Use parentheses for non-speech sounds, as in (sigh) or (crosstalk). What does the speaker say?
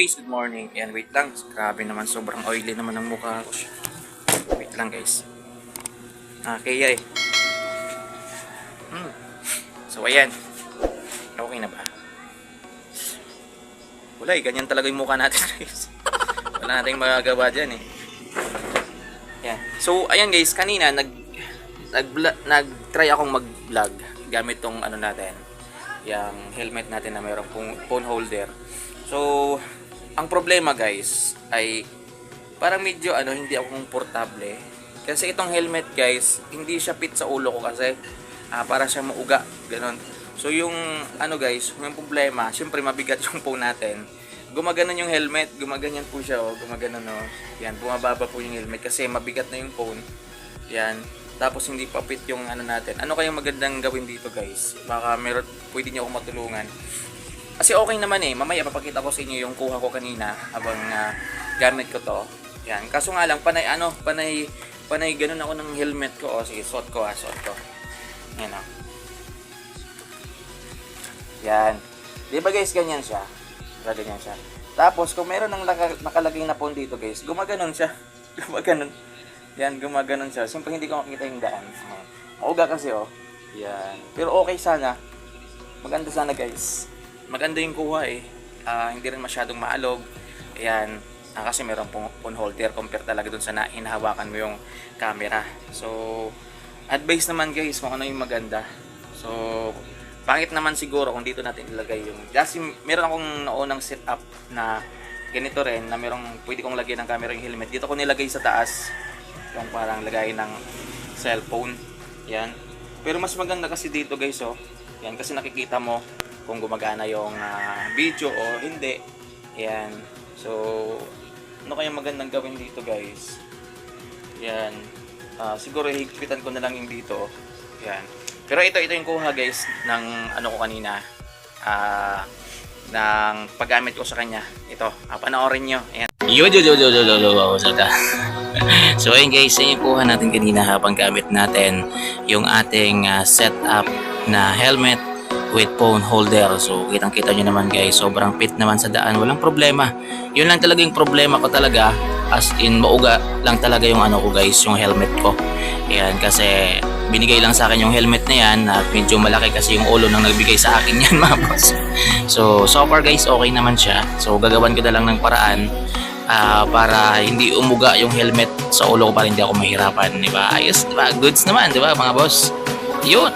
Guys, good morning. Yan, wait lang. Grabe naman, sobrang oily naman ang mukha ko. Wait lang guys. Ah, kaya eh. Hmm. So, ayan. Okay na ba? Wala eh, ganyan talaga yung mukha natin (laughs) guys. Wala nating magagawa dyan eh. Yan. So, ayan guys, kanina nag nag nag-try akong mag-vlog gamit tong ano natin, yung helmet natin na mayroong phone holder. So, ang problema guys ay parang medyo ano hindi ako komportable. Kasi itong helmet guys hindi siya fit sa ulo ko kasi ah, para siya mauga ganun. So yung ano guys yung problema syempre mabigat (laughs) yung phone natin. Gumaganon yung helmet gumaganyan po siya oh gumaganon oh. Yan bumababa po yung helmet kasi mabigat na yung phone. Yan tapos hindi pa fit yung ano natin. Ano kayang magandang gawin dito guys? Baka meron pwede niyo ako matulungan kasi okay naman eh. Mamaya papakita ko sa inyo yung kuha ko kanina habang ah, gamit ko to. Yan. Kaso nga lang, panay ano, panay, panay ganun ako ng helmet ko. O sige, suot ko ah, suot ko. Yan o. Yan. Di ba guys, ganyan siya? Diba ganyan siya? Tapos, kung meron ng nakalagay na phone dito guys, gumaganon siya. (laughs) Gumaganon. Yan, gumaganon siya. Siyempre hindi ko makita yung daan. Mauga kasi oh. Yan. Pero okay sana. Maganda sana guys maganda yung kuha eh. Ah, hindi rin masyadong maalog. Ayan. Ah, kasi meron pong phone holder compare talaga dun sa na hinahawakan mo yung camera. So, advice naman guys kung ano yung maganda. So, pangit naman siguro kung dito natin ilagay yung... Kasi meron akong naunang setup na ganito rin na merong pwede kong lagyan ng camera yung helmet. Dito ko nilagay sa taas yung parang lagay ng cellphone. Yan. Pero mas maganda kasi dito guys oh. Yan kasi nakikita mo kung gumagana yung uh, video o hindi. Ayan. So, ano kayang magandang gawin dito guys? Ayan. Uh, ah, siguro higpitan ko na lang yung dito. Ayan. Pero ito, ito yung kuha guys ng ano ko kanina. Ah... Uh, ng paggamit ko sa kanya. Ito, ah, panoorin nyo. Ayan. Yo, yo, yo, yo, yo, yo, yo, yo, (laughs) So ayun guys, ayun yung kuha natin kanina habang gamit natin yung ating uh, setup na helmet with phone holder. So kitang kita nyo naman guys, sobrang fit naman sa daan, walang problema. Yun lang talaga yung problema ko talaga, as in mauga lang talaga yung ano ko guys, yung helmet ko. Ayan, kasi binigay lang sa akin yung helmet na yan at medyo malaki kasi yung ulo nang nagbigay sa akin (laughs) yan mga boss. So so far guys, okay naman siya. So gagawan ko na lang ng paraan ah, para hindi umuga yung helmet sa ulo ko para hindi ako mahirapan, di ba? Ayos, di ba? Goods naman, di ba mga boss? Yun.